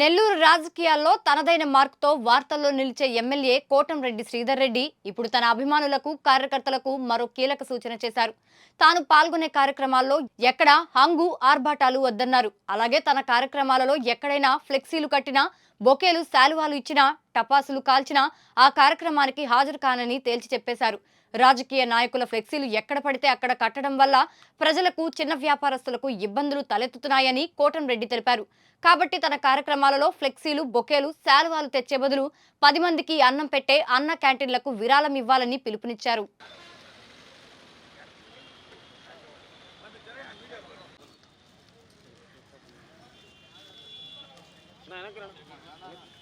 నెల్లూరు రాజకీయాల్లో తనదైన మార్కుతో వార్తల్లో నిలిచే ఎమ్మెల్యే కోటంరెడ్డి శ్రీధర్ రెడ్డి ఇప్పుడు తన అభిమానులకు కార్యకర్తలకు మరో కీలక సూచన చేశారు. తాను పాల్గొనే కార్యక్రమాల్లో ఎక్కడ హంగు ఆర్భాటాలు వద్దన్నారు. అలాగే తన కార్యక్రమాలలో ఎక్కడైనా ఫ్లెక్సీలు కట్టినా బొకేలు శాలువాలు ఇచ్చినా టపాసులు కాల్చినా ఆ కార్యక్రమానికి హాజరు కానని తేల్చి చెప్పేశారు. రాజకీయ నాయకుల ఫ్లెక్సీలు ఎక్కడ పడితే అక్కడ కట్టడం వల్ల ప్రజలకు చిన్న వ్యాపారస్తులకు ఇబ్బందులు తలెత్తుతున్నాయని కోటంరెడ్డి తెలిపారు. కాబట్టి తన కార్యక్రమాలలో ఫ్లెక్సీలు బొకేలు శాలువాలు తెచ్చే బదులు పది మందికి అన్నం పెట్టే అన్న క్యాంటీన్లకు విరాళం ఇవ్వాలని పిలుపునిచ్చారు. వర్ధిల్లాలి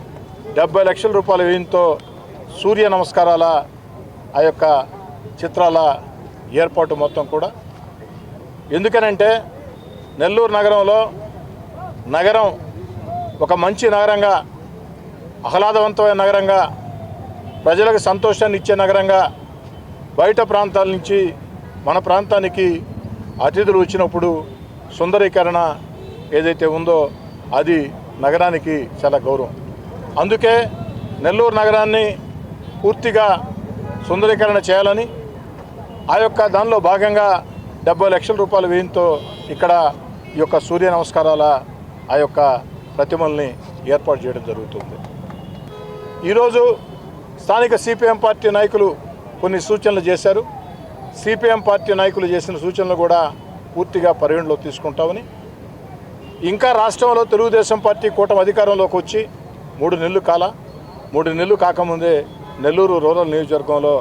డెబ్బై లక్షల రూపాయల వ్యయంతో సూర్య నమస్కారాల ఆ యొక్క చిత్రాల ఏర్పాటు మొత్తం కూడా. ఎందుకనంటే నెల్లూరు నగరంలో నగరం ఒక మంచి నగరంగా ఆహ్లాదవంతమైన నగరంగా ప్రజలకు సంతోషాన్ని ఇచ్చే నగరంగా బయట ప్రాంతాల నుంచి మన ప్రాంతానికి అతిథులు వచ్చినప్పుడు సుందరీకరణ ఏదైతే ఉందో అది నగరానికి చాలా గౌరవం. అందుకే నెల్లూరు నగరాన్ని పూర్తిగా సుందరీకరణ చేయాలని ఆ యొక్క దానిలో భాగంగా డెబ్బై లక్షల రూపాయల వ్యయంతో ఇక్కడ ఈ యొక్క సూర్య నమస్కారాల ఆ యొక్క ప్రతిమల్ని ఏర్పాటు చేయడం జరుగుతుంది. ఈరోజు స్థానిక సిపిఎం పార్టీ నాయకులు కొన్ని సూచనలు చేశారు. సిపిఎం పార్టీ నాయకులు చేసిన సూచనలు కూడా పూర్తిగా పరిగణలో తీసుకుంటామని. ఇంకా రాష్ట్రంలో తెలుగుదేశం పార్టీ కూటమి అధికారంలోకి వచ్చి మూడు నెలలు కాల మూడు నెలలు కాకముందే నెల్లూరు రూరల్ నియోజకవర్గంలో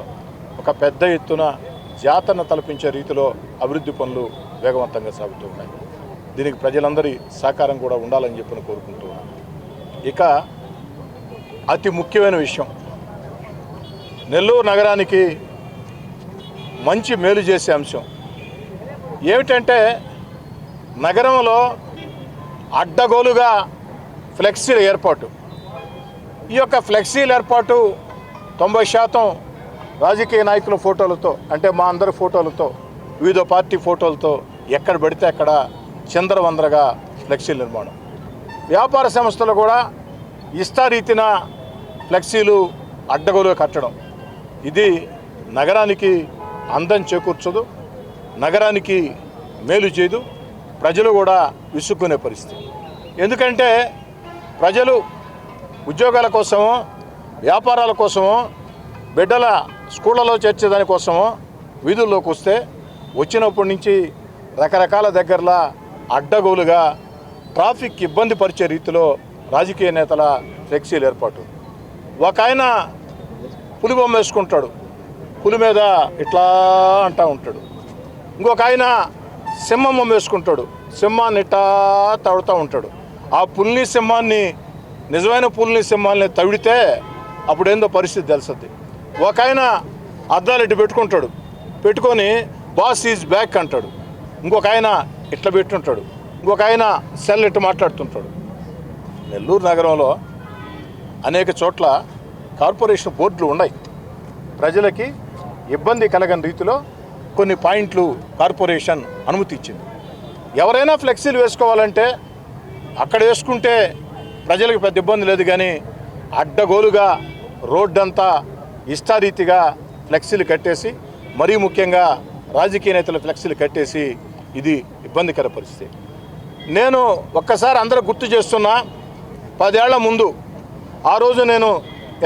ఒక పెద్ద ఎత్తున జాతరను తలపించే రీతిలో అభివృద్ధి పనులు వేగవంతంగా సాగుతూ ఉన్నాయి. దీనికి ప్రజలందరి సహకారం కూడా ఉండాలని చెప్పి కోరుకుంటూ ఉన్నాను ఇక అతి ముఖ్యమైన విషయం నెల్లూరు నగరానికి మంచి మేలు చేసే అంశం ఏమిటంటే నగరంలో అడ్డగోలుగా ఫ్లెక్సీల ఏర్పాటు. ఈ యొక్క ఫ్లెక్సీల ఏర్పాటు తొంభై శాతం రాజకీయ నాయకుల ఫోటోలతో అంటే మా అందరి ఫోటోలతో వివిధ పార్టీ ఫోటోలతో ఎక్కడ పెడితే అక్కడ చంద్రవందరగా ఫ్లెక్సీల నిర్మాణం. వ్యాపార సంస్థలు కూడా ఇష్టారీతిన ఫ్లెక్సీలు అడ్డగోలు కట్టడం. ఇది నగరానికి అందం చేకూర్చదు నగరానికి మేలు చేయదు ప్రజలు కూడా విసుక్కునే పరిస్థితి. ఎందుకంటే ప్రజలు ఉద్యోగాల కోసము వ్యాపారాల కోసము బిడ్డల స్కూళ్ళలో చేర్చేదాని కోసము వీధుల్లోకి వస్తే వచ్చినప్పటి నుంచి రకరకాల దగ్గరలా అడ్డగోలుగా ట్రాఫిక్ ఇబ్బంది పరిచే రీతిలో రాజకీయ నేతల ఫ్లెక్సీలు ఏర్పాటు. ఒక ఆయన పులి బొమ్మ వేసుకుంటాడు. పులి మీద ఇట్లా అంటా ఉంటాడు. ఇంకొక ఆయన సింహం బొమ్మ వేసుకుంటాడు. సింహాన్ని ఇట్టా తడుతూ ఉంటాడు. ఆ పులిని సింహాన్ని నిజమైన పుల్ని సింహాలని తవిడితే అప్పుడేందో పరిస్థితి తెలుస్తుంది. ఒక ఆయన అద్దాలు ఇటు పెట్టుకుంటాడు. పెట్టుకొని బాస్ ఈజ్ బ్యాక్ అంటాడు. ఇంకొక ఆయన ఇట్లా పెట్టుంటాడు. ఇంకొక ఆయన సెల్ ఇట్టు మాట్లాడుతుంటాడు. నెల్లూరు నగరంలో అనేక చోట్ల కార్పొరేషన్ బోర్డులు ఉన్నాయి. ప్రజలకి ఇబ్బంది కలగని రీతిలో కొన్ని పాయింట్లు కార్పొరేషన్ అనుమతి ఇచ్చింది ఎవరైనా ఫ్లెక్సీలు వేసుకోవాలంటే అక్కడ వేసుకుంటే ప్రజలకు పెద్ద ఇబ్బంది లేదు కానీ అడ్డగోలుగా రోడ్డంతా ఇష్టారీతిగా ఫ్లెక్సీలు కట్టేసి మరీ ముఖ్యంగా రాజకీయ నేతల ఫ్లెక్సీలు కట్టేసి ఇది ఇబ్బందికర పరిస్థితి. నేను ఒక్కసారి అందరూ గుర్తు చేస్తున్నా పదేళ్ళ ముందు ఆ రోజు నేను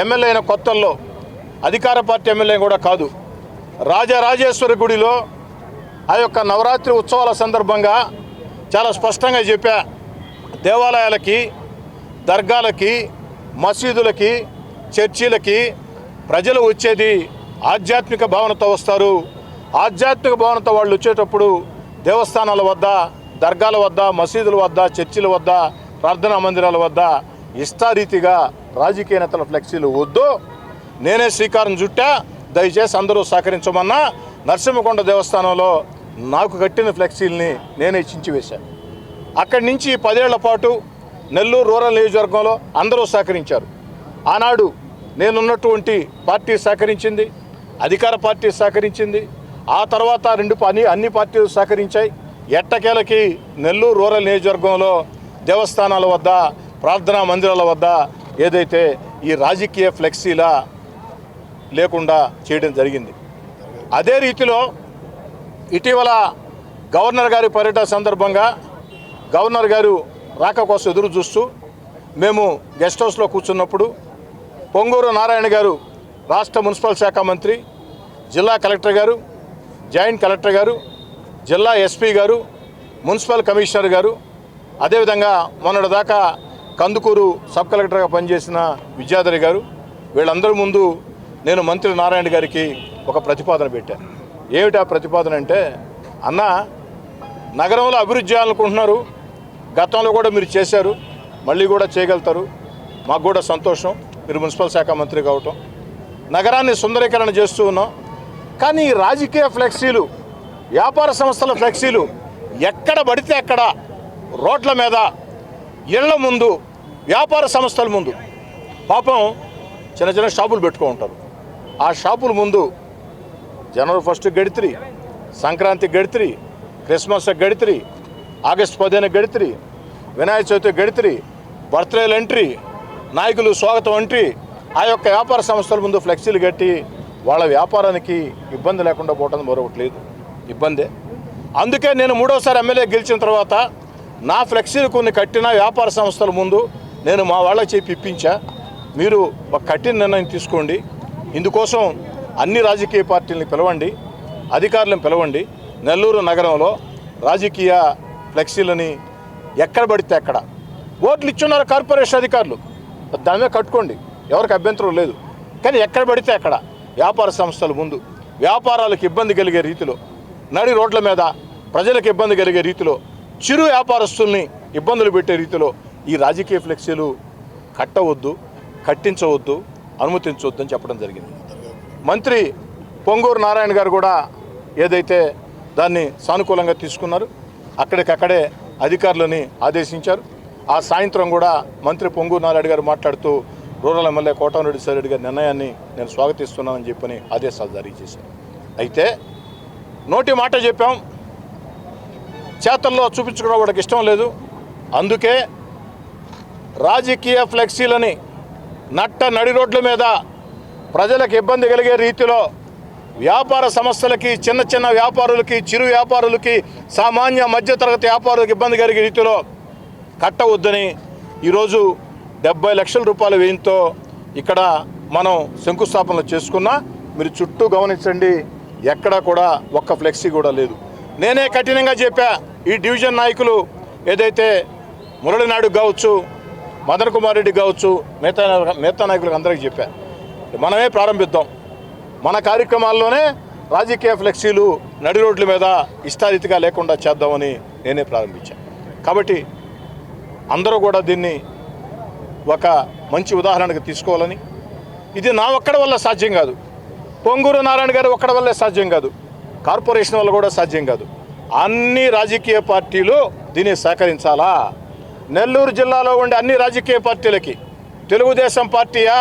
ఎమ్మెల్యే అయిన కొత్తల్లో అధికార పార్టీ ఎమ్మెల్యే కూడా కాదు రాజరాజేశ్వరి గుడిలో ఆ యొక్క నవరాత్రి ఉత్సవాల సందర్భంగా చాలా స్పష్టంగా చెప్పా దేవాలయాలకి దర్గాలకి మసీదులకి చర్చీలకి ప్రజలు వచ్చేది ఆధ్యాత్మిక భావనతో వస్తారు. ఆధ్యాత్మిక భావనతో వాళ్ళు వచ్చేటప్పుడు దేవస్థానాల వద్ద దర్గాల వద్ద మసీదుల వద్ద చర్చిల వద్ద ప్రార్థనా మందిరాల వద్ద ఇష్టారీతిగా రాజకీయ నేతల ఫ్లెక్సీలు వద్దు. నేనే శ్రీకారం చుట్టా దయచేసి అందరూ సహకరించమన్నా నరసింహకొండ దేవస్థానంలో నాకు కట్టిన ఫ్లెక్సీల్ని నేనే చించివేశాను అక్కడి నుంచి పదేళ్ళ పాటు నెల్లూరు రూరల్ నియోజకవర్గంలో అందరూ సహకరించారు. ఆనాడు నేనున్నటువంటి పార్టీ సహకరించింది అధికార పార్టీ సహకరించింది ఆ తర్వాత రెండు అన్ని అన్ని పార్టీలు సహకరించాయి. ఎట్టకేలకి నెల్లూరు రూరల్ నియోజకవర్గంలో దేవస్థానాల వద్ద ప్రార్థనా మందిరాల వద్ద ఏదైతే ఈ రాజకీయ ఫ్లెక్సీలా లేకుండా చేయడం జరిగింది. అదే రీతిలో ఇటీవల గవర్నర్ గారి పర్యటన సందర్భంగా గవర్నర్ గారు రాక కోసం ఎదురు చూస్తూ మేము గెస్ట్ హౌస్లో కూర్చున్నప్పుడు పొంగూరు నారాయణ గారు రాష్ట్ర మున్సిపల్ శాఖ మంత్రి జిల్లా కలెక్టర్ గారు జాయింట్ కలెక్టర్ గారు జిల్లా ఎస్పీ గారు మున్సిపల్ కమిషనర్ గారు అదేవిధంగా మొన్నటి దాకా కందుకూరు సబ్ కలెక్టర్గా పనిచేసిన విద్యాధరి గారు వీళ్ళందరి ముందు నేను మంత్రి నారాయణ గారికి ఒక ప్రతిపాదన పెట్టాను ఏమిటి ఆ ప్రతిపాదన అంటే అన్న నగరంలో అభివృద్ధి చేయాలనుకుంటున్నారు గతంలో కూడా మీరు చేశారు మళ్ళీ కూడా చేయగలుగుతారు. మాకు కూడా సంతోషం. మీరు మున్సిపల్ శాఖ మంత్రి కావటం. నగరాన్ని సుందరీకరణ చేస్తూ ఉన్నాం. కానీ రాజకీయ ఫ్లెక్సీలు వ్యాపార సంస్థల ఫ్లెక్సీలు ఎక్కడ పడితే అక్కడ రోడ్ల మీద ఇళ్ళ ముందు వ్యాపార సంస్థల ముందు పాపం చిన్న చిన్న షాపులు పెట్టుకో ఉంటారు. ఆ షాపుల ముందు జనవరి ఫస్ట్ గడిత్రి సంక్రాంతి గడిత్రి క్రిస్మస్ గడిత్రి ఆగస్ట్ పదిహేను గడిత్రి వినాయక చవితి గడిత్రి బర్త్డేలు ఎంట్రీ నాయకులు స్వాగతం ఎంట్రీ ఆ యొక్క వ్యాపార సంస్థల ముందు ఫ్లెక్సీలు కట్టి వాళ్ళ వ్యాపారానికి ఇబ్బంది లేకుండా పోవటం మరొకటి లేదు. ఇబ్బందే. అందుకే నేను మూడోసారి ఎమ్మెల్యే గెలిచిన తర్వాత నా ఫ్లెక్సీలు కొన్ని కట్టిన వ్యాపార సంస్థల ముందు నేను మా వాళ్ళకి చెప్పి ఇప్పించా. మీరు ఒక కఠిన నిర్ణయం తీసుకోండి. ఇందుకోసం అన్ని రాజకీయ పార్టీలని పిలవండి అధికారులను పిలవండి. నెల్లూరు నగరంలో రాజకీయ ఫ్లెక్సీలని ఎక్కడ పడితే అక్కడ. ఓట్లు ఇచ్చున్నారు కార్పొరేషన్ అధికారులు. దాని మీద కట్టుకోండి. ఎవరికి అభ్యంతరం లేదు. కానీ ఎక్కడ పడితే అక్కడ. వ్యాపార సంస్థల ముందు. వ్యాపారాలకు ఇబ్బంది కలిగే రీతిలో. నడి రోడ్ల మీద ప్రజలకు ఇబ్బంది కలిగే రీతిలో. చిరు వ్యాపారస్తుల్ని ఇబ్బందులు పెట్టే రీతిలో ఈ రాజకీయ ఫ్లెక్సీలు కట్టవద్దు కట్టించవద్దు అనుమతించవద్దు అని చెప్పడం జరిగింది. మంత్రి పొంగూరు నారాయణ గారు కూడా ఏదైతే దాన్ని సానుకూలంగా తీసుకున్నారు అక్కడికక్కడే అధికారులని ఆదేశించారు. ఆ సాయంత్రం కూడా మంత్రి పొంగు నారాయణ గారు మాట్లాడుతూ రూరల్ ఎమ్మెల్యే కోటమిరెడ్డి సారెడ్డి గారి నిర్ణయాన్ని నేను స్వాగతిస్తున్నానని చెప్పని ఆదేశాలు జారీ చేశారు. అయితే నోటి మాట చెప్పాం. చేతల్లో చూపించుకోవడం వాడికి ఇష్టం లేదు. అందుకే రాజకీయ ఫ్లెక్సీలని నట్ట నడి రోడ్ల మీద ప్రజలకు ఇబ్బంది కలిగే రీతిలో వ్యాపార సంస్థలకి చిన్న చిన్న వ్యాపారులకి చిరు వ్యాపారులకి సామాన్య మధ్యతరగతి వ్యాపారులకు ఇబ్బంది కలిగే రీతిలో కట్టవద్దని ఈరోజు డెబ్బై లక్షల రూపాయల వ్యయంతో ఇక్కడ మనం శంకుస్థాపనలు చేసుకున్నా మీరు చుట్టూ గమనించండి ఎక్కడా కూడా ఒక్క ఫ్లెక్సీ కూడా లేదు. నేనే కఠినంగా చెప్పా ఈ డివిజన్ నాయకులు ఏదైతే మురళినాయుడు కావచ్చు మదన్ కుమార్ రెడ్డి కావచ్చు మిగతా మిగతా నాయకులకు అందరికీ చెప్పా. మనమే ప్రారంభిద్దాం. మన కార్యక్రమాల్లోనే రాజకీయ ఫ్లెక్సీలు నడి రోడ్ల మీద ఇష్టారీతిగా లేకుండా చేద్దామని నేనే ప్రారంభించాను. కాబట్టి అందరూ కూడా దీన్ని ఒక మంచి ఉదాహరణకు తీసుకోవాలని. ఇది నా ఒక్కడి వల్ల సాధ్యం కాదు. పొంగూరు నారాయణ గారు ఒక్కడి వల్లే సాధ్యం కాదు. కార్పొరేషన్ వల్ల కూడా సాధ్యం కాదు. అన్ని రాజకీయ పార్టీలు దీన్ని సహకరించాలా? నెల్లూరు జిల్లాలో ఉండే అన్ని రాజకీయ పార్టీలకి తెలుగుదేశం పార్టీయా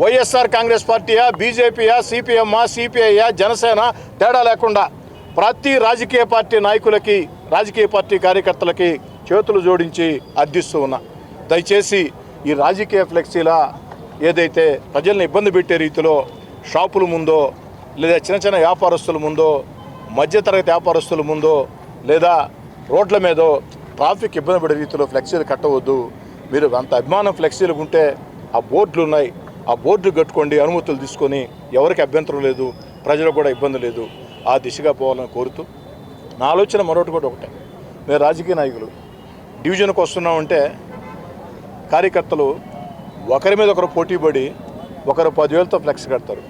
వైఎస్ఆర్ కాంగ్రెస్ పార్టీయా బీజేపీయా సిపిఎమ్మా సిపిఐయా జనసేన తేడా లేకుండా ప్రతి రాజకీయ పార్టీ నాయకులకి రాజకీయ పార్టీ కార్యకర్తలకి చేతులు జోడించి అర్థిస్తూ ఉన్నా. దయచేసి ఈ రాజకీయ ఫ్లెక్సీల ఏదైతే ప్రజల్ని ఇబ్బంది పెట్టే రీతిలో షాపుల ముందో లేదా చిన్న చిన్న వ్యాపారస్తుల ముందో మధ్యతరగతి వ్యాపారస్తుల ముందో లేదా రోడ్ల మీదో ట్రాఫిక్ ఇబ్బంది పడే రీతిలో ఫ్లెక్సీలు కట్టవద్దు. మీరు అంత అభిమానం ఫ్లెక్సీలు ఉంటే ఆ బోర్డులు ఉన్నాయి ఆ బోర్డులు కట్టుకోండి అనుమతులు తీసుకొని ఎవరికి అభ్యంతరం లేదు ప్రజలకు కూడా ఇబ్బంది లేదు ఆ దిశగా పోవాలని కోరుతూ నా ఆలోచన మరొకటి కూడా ఒకటే. మేము రాజకీయ నాయకులు. డివిజన్కి వస్తున్నామంటే కార్యకర్తలు ఒకరి మీద ఒకరు పోటీ పడి ఒకరు పదివేలతో ఫ్లెక్స్ కడతారు.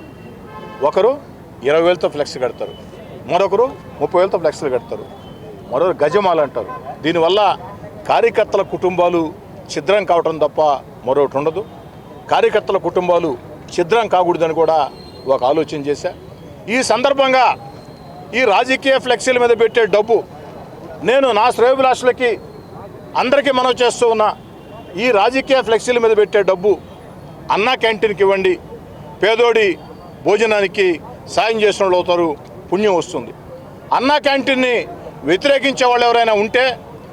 ఒకరు ఇరవై వేలతో ఫ్లెక్స్ కడతారు. మరొకరు ముప్పై వేలతో ఫ్లెక్స్లు కడతారు. మరొకరు గజమాల అంటారు. దీనివల్ల కార్యకర్తల కుటుంబాలు ఛిద్రం కావటం తప్ప మరొకటి ఉండదు. కార్యకర్తల కుటుంబాలు ఛిద్రం కాకూడదని కూడా ఒక ఆలోచన చేశా. ఈ సందర్భంగా ఈ రాజకీయ ఫ్లెక్సీల మీద పెట్టే డబ్బు నేను నా శ్రేయభిలాషులకి అందరికీ మనం చేస్తూ ఉన్న ఈ రాజకీయ ఫ్లెక్సీల మీద పెట్టే డబ్బు అన్నా క్యాంటీన్కి ఇవ్వండి పేదోడి భోజనానికి సాయం చేసిన వాళ్ళు అవుతారు పుణ్యం వస్తుంది. అన్నా క్యాంటీన్ని వ్యతిరేకించే వాళ్ళు ఎవరైనా ఉంటే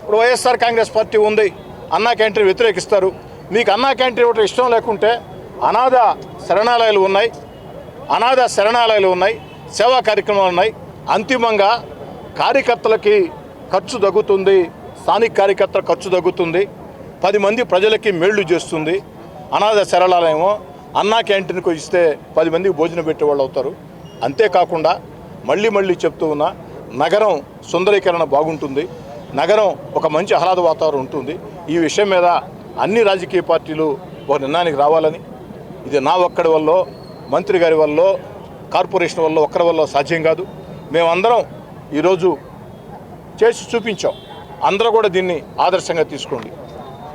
ఇప్పుడు వైఎస్ఆర్ కాంగ్రెస్ పార్టీ ఉంది అన్నా క్యాంటీన్ వ్యతిరేకిస్తారు. మీకు అన్నా క్యాంటీన్ ఇవ్వటం ఇష్టం లేకుంటే అనాథ శరణాలయాలు ఉన్నాయి. అనాథ శరణాలయాలు ఉన్నాయి. సేవా కార్యక్రమాలు ఉన్నాయి. అంతిమంగా కార్యకర్తలకి ఖర్చు తగ్గుతుంది. స్థానిక కార్యకర్తల ఖర్చు తగ్గుతుంది. పది మంది ప్రజలకి మేళ్ళు చేస్తుంది. అనాథ శరణాలయమో అన్నా క్యాంటీన్కు ఇస్తే పది మందికి భోజనం పెట్టేవాళ్ళు అవుతారు. అంతేకాకుండా మళ్ళీ మళ్ళీ చెప్తూ ఉన్నా నగరం సుందరీకరణ బాగుంటుంది. నగరం ఒక మంచి ఆహ్లాద వాతావరణం ఉంటుంది. ఈ విషయం మీద అన్ని రాజకీయ పార్టీలు ఒక నిర్ణయానికి రావాలని ఇది నా ఒక్కడి వల్ల మంత్రి గారి వల్ల కార్పొరేషన్ వల్ల ఒక్కడి వల్ల సాధ్యం కాదు. మేమందరం ఈరోజు చేసి చూపించాం. అందరూ కూడా దీన్ని ఆదర్శంగా తీసుకోండి.